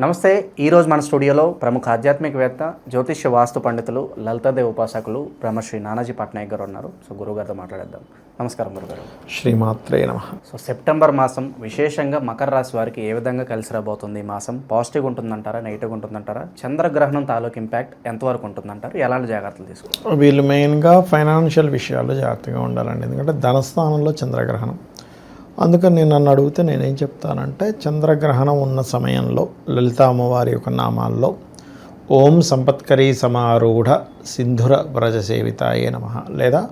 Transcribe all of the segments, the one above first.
నమస్తే ఈరోజు మన స్టూడియోలో ప్రముఖ ఆధ్యాత్మికవేత్త జ్యోతిష్య వాస్తు పండితులు లలితాదేవి ఉపాసకులు బ్రహ్మశ్రీ నానాజీ పట్నాయక్ గారు ఉన్నారు. సో గురుగారితో మాట్లాడేద్దాం. నమస్కారం గురుగారు. శ్రీమాత్రే నమ. సో సెప్టెంబర్ మాసం విశేషంగా మకర రాశి వారికి ఏ విధంగా కలిసి రాబోతుంది ఈ మాసం? పాజిటివ్ ఉంటుందంటారా నెగిటివ్ ఉంటుందంటారా? చంద్రగ్రహణం తాలూకు ఇంపాక్ట్ ఎంతవరకు ఉంటుందంటారు? ఎలాంటి జాగ్రత్తలు తీసుకోవాలి? వీళ్ళు మెయిన్గా ఫైనాన్షియల్ విషయాల్లో జాగ్రత్తగా ఉండాలండి. ఎందుకంటే ధనస్థానంలో చంద్రగ్రహణం. అందుకని నేను నన్ను అడిగితే నేనేం చెప్తానంటే చంద్రగ్రహణం ఉన్న సమయంలో లలిత అమ్మవారి యొక్క నామాల్లో ఓం సంపత్కరీ సమారూఢ సింధుర వ్రజసేవితాయే నమ లేదా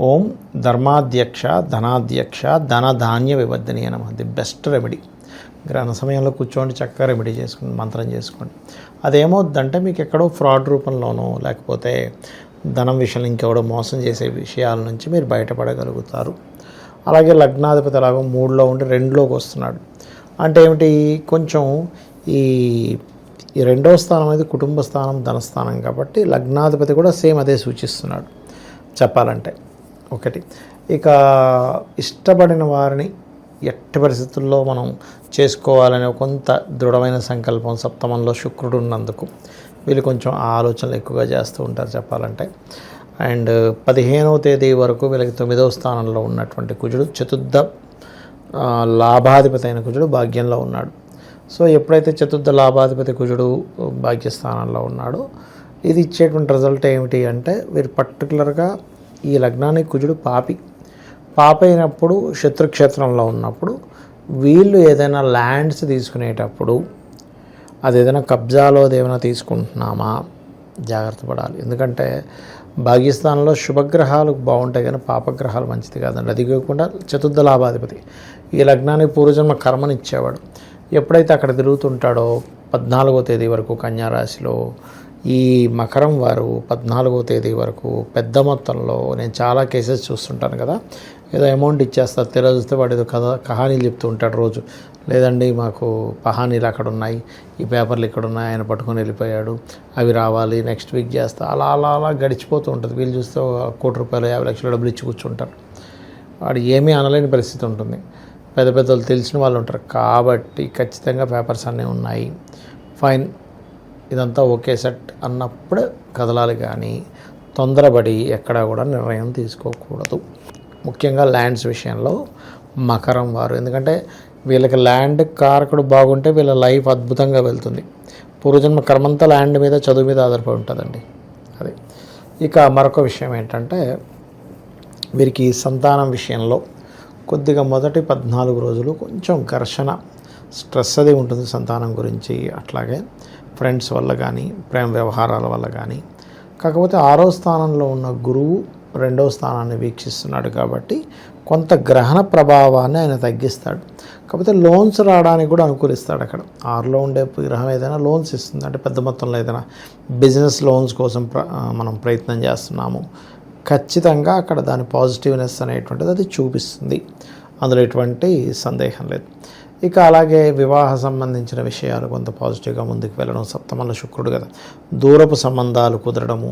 ఓం ధర్మాధ్యక్ష ధనాధ్యక్ష ధన ధాన్య వివర్ధనీయ నమ ది బెస్ట్ రెమెడీ. గ్రహణ సమయంలో కూర్చోండి చక్కగా రెమెడీ చేసుకోండి మంత్రం చేసుకోండి. అదేమవుద్దంటే మీకు ఎక్కడో ఫ్రాడ్ రూపంలోనో లేకపోతే ధనం విషయంలో ఇంకెవడో మోసం చేసే విషయాల నుంచి మీరు బయటపడగలుగుతారు. అలాగే లగ్నాధిపతి అలాగో మూడులో ఉండి రెండులోకి వస్తున్నాడు. అంటే ఏమిటి? కొంచెం ఈ ఈ రెండవ స్థానం అనేది కుటుంబ స్థానం ధనస్థానం కాబట్టి లగ్నాధిపతి కూడా సేమ్ అదే సూచిస్తున్నాడు చెప్పాలంటే. ఒకటి. ఇక ఇష్టపడిన వారిని ఎట్టి పరిస్థితుల్లో మనం చేసుకోవాలనే కొంత దృఢమైన సంకల్పం సప్తమంలో శుక్రుడు ఉన్నందుకు. వీళ్ళు కొంచెం ఆలోచనలు ఎక్కువగా చేస్తూ ఉంటారు చెప్పాలంటే. అండ్ పదిహేనవ తేదీ వరకు వీళ్ళకి తొమ్మిదవ స్థానంలో ఉన్నటువంటి కుజుడు చతుర్థ లాభాధిపతి అయిన కుజుడు భాగ్యంలో ఉన్నాడు. సో ఎప్పుడైతే చతుర్థ లాభాధిపతి కుజుడు భాగ్యస్థానంలో ఉన్నాడో ఇది ఇచ్చేటువంటి రిజల్ట్ ఏమిటి అంటే వీరు పర్టికులర్గా ఈ లగ్నానికి కుజుడు పాపి. పాప అయినప్పుడు శత్రుక్షేత్రంలో ఉన్నప్పుడు వీళ్ళు ఏదైనా ల్యాండ్స్ తీసుకునేటప్పుడు అది ఏదైనా కబ్జాలో ఏమైనా తీసుకుంటున్నామా జాగ్రత్త పడాలి. ఎందుకంటే భాగ్యస్థానంలో శుభగ్రహాలు బాగుంటాయి కానీ పాపగ్రహాలు మంచిది కాదండి. అది కాకుండా చతుర్థ లాభాధిపతి. ఈ లగ్నానికి పూర్వజన్మ కర్మని ఇచ్చేవాడు. ఎప్పుడైతే అక్కడ తిరుగుతుంటాడో పద్నాలుగో తేదీ వరకు కన్యారాశిలో ఈ మకరం వారు పద్నాలుగో తేదీ వరకు పెద్ద మొత్తంలో నేను చాలా కేసెస్ చూస్తుంటాను కదా. ఏదో అమౌంట్ ఇచ్చేస్తారు తెలిస్తే వాడు ఏదో కథ కహానీలు చెప్తూ ఉంటాడు రోజు. లేదండి మాకు పహానీలు అక్కడ ఉన్నాయి ఈ పేపర్లు ఇక్కడ ఉన్నాయి ఆయన పట్టుకొని వెళ్ళిపోయాడు అవి రావాలి నెక్స్ట్ వీక్ చేస్తా అలా అలా అలా గడిచిపోతూ ఉంటుంది. వీళ్ళు చూస్తే ఒక కోటి రూపాయలు యాభై లక్షల డబ్బులు ఇచ్చి కూర్చుంటారు. వాడు ఏమీ అనలేని పరిస్థితి ఉంటుంది. పెద్ద పెద్దలు తెలిసిన వాళ్ళు ఉంటారు. కాబట్టి ఖచ్చితంగా పేపర్స్ అన్నీ ఉన్నాయి. ఫైన్ ఇదంతా ఓకే సెట్ అన్నప్పుడు కదలాలి కానీ తొందరపడి ఎక్కడా కూడా నిర్ణయం తీసుకోకూడదు. ముఖ్యంగా ల్యాండ్స్ విషయంలో మకరం వారు. ఎందుకంటే వీళ్ళకి ల్యాండ్ కారకుడు బాగుంటే వీళ్ళ లైఫ్ అద్భుతంగా వెళ్తుంది. పూర్వజన్మ కర్మంతా ల్యాండ్ మీద చదువు మీద ఆధారపడి ఉంటుందండి. అది. ఇక మరొక విషయం ఏంటంటే వీరికి సంతానం విషయంలో కొద్దిగా మొదటి పద్నాలుగు రోజులు కొంచెం ఘర్షణ స్ట్రెస్ అది ఉంటుంది సంతానం గురించి. అట్లాగే ఫ్రెండ్స్ వల్ల కానీ ప్రేమ వ్యవహారాల వల్ల కానీ కాకపోతే ఆరో స్థానంలో ఉన్న గురువు రెండవ స్థానాన్ని వీక్షిస్తున్నాడు కాబట్టి కొంత గ్రహణ ప్రభావాన్ని ఆయన తగ్గిస్తాడు. కాకపోతే లోన్స్ రావడానికి కూడా అనుకూలిస్తాడు అక్కడ. ఆరులో ఉండే గ్రహం ఏదైనా లోన్స్ ఇస్తుంది. అంటే పెద్ద మొత్తంలో ఏదైనా బిజినెస్ లోన్స్ కోసం ప్ర మనం ప్రయత్నం చేస్తున్నాము. ఖచ్చితంగా అక్కడ దాని పాజిటివ్నెస్ అనేటువంటిది అది చూపిస్తుంది. అందులో ఎటువంటి సందేహం లేదు. ఇక అలాగే వివాహ సంబంధించిన విషయాలు కొంత పాజిటివ్గా ముందుకు వెళ్ళడం సప్తమంలో శుక్రుడు కదా. దూరపు సంబంధాలు కుదరడము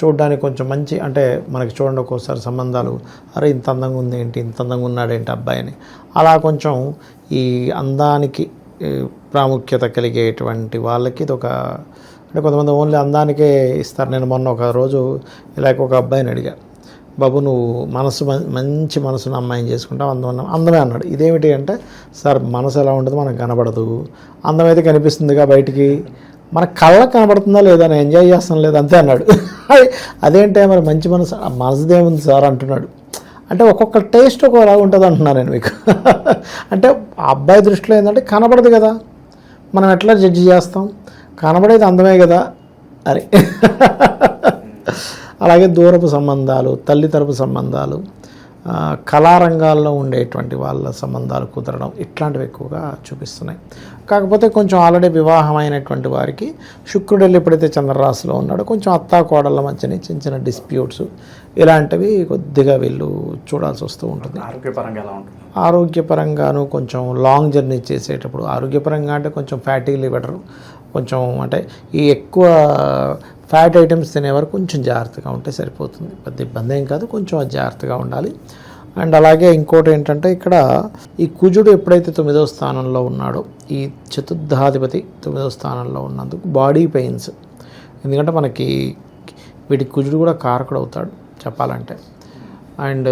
చూడడానికి కొంచెం మంచి అంటే మనకి చూడండి ఒక్కోసారి సంబంధాలు అరే ఇంత అందంగా ఉంది ఏంటి ఇంత అందంగా ఉన్నాడేంటి అబ్బాయిని. అలా కొంచెం ఈ అందానికి ప్రాముఖ్యత కలిగేటువంటి వాళ్ళకి ఇది ఒక అంటే కొంతమంది ఓన్లీ అందానికే ఇస్తారు. నేను మొన్న ఒక రోజు ఇలాగ ఒక అబ్బాయిని అడిగా. బాబు నువ్వు మనసు మంచి మనసును అమ్మాయిని చేసుకుంటావు అందం అందమే అన్నాడు. ఇదేమిటి అంటే సార్ మనసు ఎలా ఉంటుంది మనకు కనబడదు. అందమైతే కనిపిస్తుందిగా బయటికి. మన కళ్ళకు కనబడుతుందా లేదా? నేను ఎంజాయ్ చేస్తాను లేదా? అంతే అన్నాడు. అది- అదేంటే మరి మంచి మనసు మనసుదేముంది సార్ అంటున్నాడు. అంటే ఒక్కొక్క టేస్ట్ ఒకలా ఉంటుంది అంటున్నాను నేను మీకు. అంటే ఆ అబ్బాయి దృష్టిలో ఏంటంటే కనబడదు కదా. మనం ఎట్లా జడ్జి చేస్తాం? కనబడేది అందమే కదా. అని అలాగే దూరపు సంబంధాలు తల్లి తరపు సంబంధాలు కళారంగాల్లో ఉండేటువంటి వాళ్ళ సంబంధాలు కుదరడం ఇట్లాంటివి ఎక్కువగా చూపిస్తున్నాయి. కాకపోతే కొంచెం ఆల్రెడీ వివాహమైనటువంటి వారికి శుక్రుడు ఎప్పుడైతే చంద్రరాశిలో ఉన్నాడో కొంచెం అత్తా కోడళ్ళ మధ్యనే చిన్న చిన్న డిస్ప్యూట్స్ ఇలాంటివి కొద్దిగా వీళ్ళు చూడాల్సి వస్తూ ఉంటుంది. ఆరోగ్యపరంగా ఎలా ఉంటుంది? ఆరోగ్యపరంగాను కొంచెం లాంగ్ జర్నీ చేసేటప్పుడు ఆరోగ్యపరంగా అంటే కొంచెం ఫ్యాటీ లివర్ కొంచెం అంటే ఈ ఎక్కువ ఫ్యాట్ ఐటమ్స్ తినేవారు కొంచెం జాగ్రత్తగా ఉంటే సరిపోతుంది. పెద్ద ఇబ్బంది ఏం కాదు కొంచెం జాగ్రత్తగా ఉండాలి. అండ్ అలాగే ఇంకోటి ఏంటంటే ఇక్కడ ఈ కుజుడు ఎప్పుడైతే తొమ్మిదవ స్థానంలో ఉన్నాడో ఈ చతుర్థాధిపతి తొమ్మిదవ స్థానంలో ఉన్నందుకు బాడీ పెయిన్స్. ఎందుకంటే మనకి వీటి కుజుడు కూడా కారకుడు అవుతాడు. చెప్పాలంటే. అండ్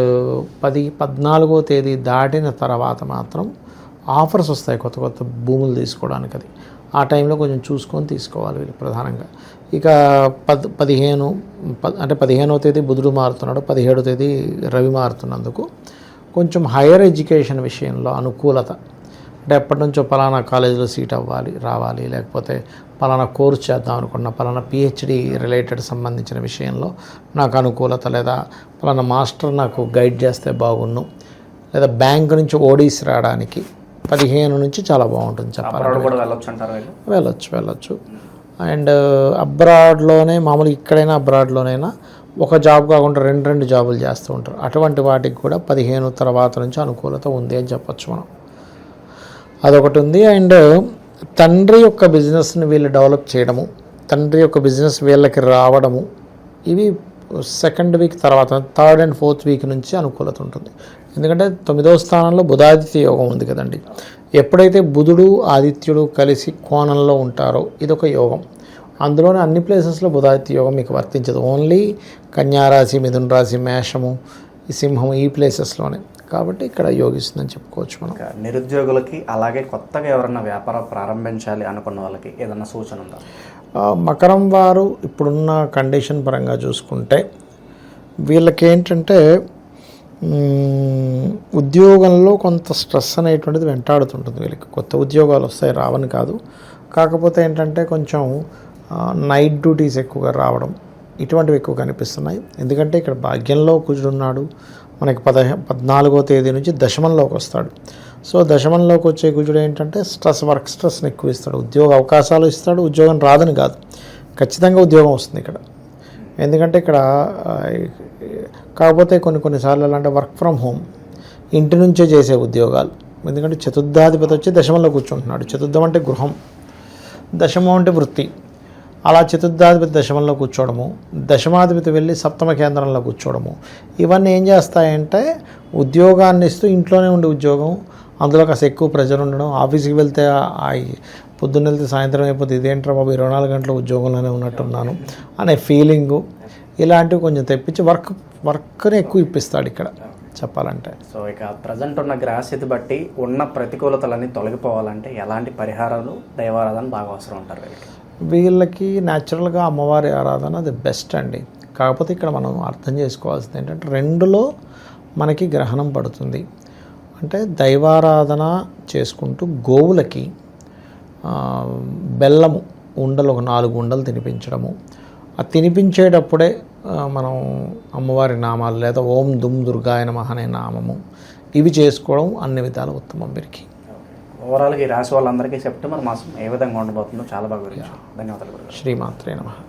పది పద్నాలుగో తేదీ దాటిన తర్వాత మాత్రం ఆఫర్స్ వస్తాయి కొత్త కొత్త భూములు తీసుకోవడానికి అది. ఆ టైంలో కొంచెం చూసుకొని తీసుకోవాలి వీళ్ళు ప్రధానంగా. ఇక పద్ పదిహేను ప- అంటే పదిహేనవ తేదీ బుధుడు మారుతున్నాడు పదిహేడో తేదీ రవి మారుతున్నందుకు కొంచెం హైయర్ ఎడ్యుకేషన్ విషయంలో అనుకూలత అంటే ఎప్పటి నుంచో పలానా కాలేజీలో సీట్ అవ్వాలి రావాలి లేకపోతే పలానా కోర్స్ చేద్దాం అనుకున్న పలానా పిహెచ్డి రిలేటెడ్ సంబంధించిన విషయంలో నాకు అనుకూలత లేదా పలానా మాస్టర్ నాకు గైడ్ చేస్తే బాగున్ను. లేదా బ్యాంక్ నుంచి ఓడీస్ రావడానికి పదిహేను నుంచి చాలా బాగుంటుంది చెప్పాలి వెళ్ళొచ్చు వెళ్ళొచ్చు. అండ్ అబ్రాడ్లోనే మామూలుగా ఇక్కడైనా అబ్రాడ్లోనైనా ఒక జాబ్ కాకుండా రెండు రెండు జాబులు చేస్తూ ఉంటారు. అటువంటి వాటికి కూడా పదిహేను తర్వాత నుంచి అనుకూలత ఉంది అని చెప్పొచ్చు మనం. అదొకటి ఉంది. అండ్ తండ్రి యొక్క బిజినెస్ని వీళ్ళు డెవలప్ చేయడము తండ్రి యొక్క బిజినెస్ వీళ్ళకి రావడము ఇవి సెకండ్ వీక్ తర్వాత థర్డ్ అండ్ ఫోర్త్ వీక్ నుంచి అనుకూలత ఉంటుంది. ఎందుకంటే తొమ్మిదవ స్థానంలో బుధాదిత్య యోగం ఉంది కదండి. ఎప్పుడైతే బుధుడు ఆదిత్యుడు కలిసి కోణంలో ఉంటారో ఇదొక యోగం. అందులోనే అన్ని ప్లేసెస్లో బుధాదిత్య యోగం మీకు వర్తించదు. ఓన్లీ కన్యారాశి మిథున రాశి మేషము సింహం ఈ ప్లేసెస్లోనే. కాబట్టి ఇక్కడ యోగిస్తుందని చెప్పుకోవచ్చు మనం. నిరుద్యోగులకి అలాగే కొత్తగా ఎవరైనా వ్యాపారం ప్రారంభించాలి అనుకున్న వాళ్ళకి ఏదైనా సూచన ఉందా? మకరం వారు ఇప్పుడున్న కండిషన్ పరంగా చూసుకుంటే వీళ్ళకి ఏంటంటే ఉద్యోగంలో కొంత స్ట్రెస్ అనేటువంటిది వెంటాడుతుంటుంది వీళ్ళకి. కొత్త ఉద్యోగాలు వస్తాయి రావని కాదు. కాకపోతే ఏంటంటే కొంచెం నైట్ డ్యూటీస్ ఎక్కువగా రావడం ఇటువంటివి ఎక్కువ కనిపిస్తున్నాయి. ఎందుకంటే ఇక్కడ భాగ్యంలో కుజుడున్నాడు మనకి పదహ పద్నాలుగో తేదీ నుంచి దశమంలోకి వస్తాడు. సో దశమంలోకి వచ్చే కుజుడు ఏంటంటే స్ట్రెస్ వర్క్ స్ట్రెస్ని ఎక్కువ ఇస్తాడు. ఉద్యోగ అవకాశాలు ఇస్తాడు. ఉద్యోగం రాదని కాదు. ఖచ్చితంగా ఉద్యోగం వస్తుంది ఇక్కడ. ఎందుకంటే ఇక్కడ కాకపోతే కొన్ని కొన్నిసార్లు ఎలా అంటే వర్క్ ఫ్రమ్ హోమ్ ఇంటి నుంచే చేసే ఉద్యోగాలు. ఎందుకంటే చతుర్థాధిపతి వచ్చి దశమంలో కూర్చుంటున్నాడు. చతుర్థం అంటే గృహం దశమం అంటే వృత్తి. అలా చతుర్థాధిపతి దశమంలో కూర్చోవడము దశమాధిపతి వెళ్ళి సప్తమ కేంద్రంలో కూర్చోవడము. ఇవన్నీ ఏం చేస్తాయంటే ఉద్యోగాన్ని ఇస్తూ ఇంట్లోనే ఉండే ఉద్యోగం అందులో కాస్త ఎక్కువ ప్రెజర్ ఉండడం ఆఫీస్కి వెళ్తే ఆ పొద్దున్న వెళ్తే సాయంత్రం అయిపోతే ఇదేంట్రా బాబు ఇరవై నాలుగు గంటల ఉద్యోగంలోనే ఉన్నట్టున్నాను అనే ఫీలింగు ఇలాంటివి కొంచెం తెప్పించి వర్క్ వర్క్ని ఎక్కువ ఇప్పిస్తాడు ఇక్కడ చెప్పాలంటే. సో ఇక ప్రజెంట్ ఉన్న గ్రహస్థితి బట్టి ఉన్న ప్రతికూలతలన్నీ తొలగిపోవాలంటే ఎలాంటి పరిహారాలు దైవారాధన బాగా అవసరం ఉంటారు వీళ్ళకి? వీళ్ళకి న్యాచురల్గా అమ్మవారి ఆరాధన అది బెస్ట్ అండి. కాకపోతే ఇక్కడ మనం అర్థం చేసుకోవాల్సింది ఏంటంటే రెండులో మనకి గ్రహణం పడుతుంది. అంటే దైవారాధన చేసుకుంటూ గోవులకి బెల్లము ఉండలు ఒక నాలుగు ఉండలు తినిపించడము. ఆ తినిపించేటప్పుడే మనం అమ్మవారి నామాలు లేదా ఓం దుమ్ దుర్గాయ నమః అనే నామము ఇవి చేసుకోవడం అన్ని విధాలు ఉత్తమం వీరికి. ఓవరాల్గా ఈ రాశి వాళ్ళందరికీ సెప్టెంబర్ మాసం ఏ విధంగా ఉండబోతుందో చాలా బాగా వివరించారు. ధన్యవాదాలు శ్రీమాత్రే నమః.